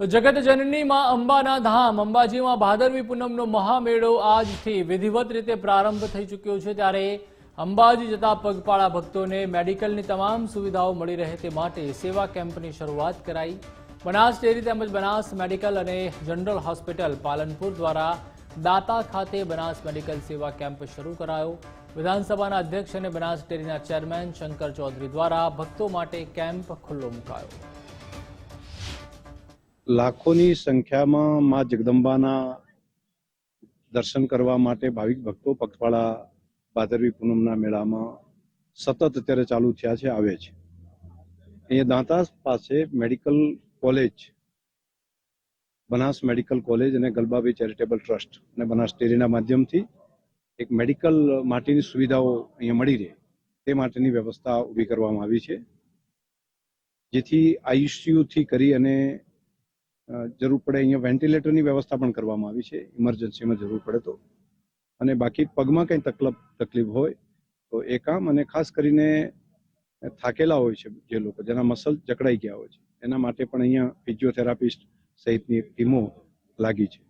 તો જગત જનનીમાં અંબાના ધામ, અંબાજીમાં ભાદરવી પૂનમનો મહામેળો આજથી વિધિવત રીતે પ્રારંભ થઈ ચૂક્યો છે. ત્યારે અંબાજી જતા પગપાળા ભક્તોને મેડિકલની તમામ સુવિધાઓ મળી રહે તે માટે સેવા કેમ્પની શરૂઆત કરાઈ. બનાસ ડેરી તેમજ બનાસ મેડિકલ અને જનરલ હોસ્પિટલ પાલનપુર દ્વારા દાતા ખાતે બનાસ મેડિકલ સેવા કેમ્પ શરૂ કરાયો. વિધાનસભાના અધ્યક્ષ અને બનાસ ડેરીના ચેરમેન શંકર ચૌધરી દ્વારા ભક્તો માટે કેમ્પ ખુલ્લો મુકાયો. લાખોની સંખ્યામાં માં જગદંબાના દર્શન કરવા માટે ભાવિક ભક્તો પગપાળા ભાદરવી પૂનમના મેળામાં સતત અત્યારે ચાલુ થયા છે, આવે છે. અહીંયા દાંતા પાસે medical college, Banas medical college અને ગલબાબી ચેરિટેબલ ટ્રસ્ટ અને બનાસ ડેરીના માધ્યમથી એક મેડિકલ માટેની સુવિધાઓ અહીંયા મળી રહે, તે માટેની વ્યવસ્થા ઊભી કરવામાં આવી છે. જેથી આઈસીયુથી કરી અને જરૂર પડે અહીંયા વેન્ટિલેટરની વ્યવસ્થા પણ કરવામાં આવી છે. ઇમરજન્સીમાં જરૂર પડે તો. અને બાકી પગમાં કંઈ તકલીફ તકલીફ હોય તો એ કામ અને ખાસ કરીને થાકેલા હોય છે જે લોકો, જેના મસલ જકડાઈ ગયા હોય છે. એના માટે પણ અહીંયા ફિઝિયોથેરાપિસ્ટ સહિતની ટીમો લાગી છે.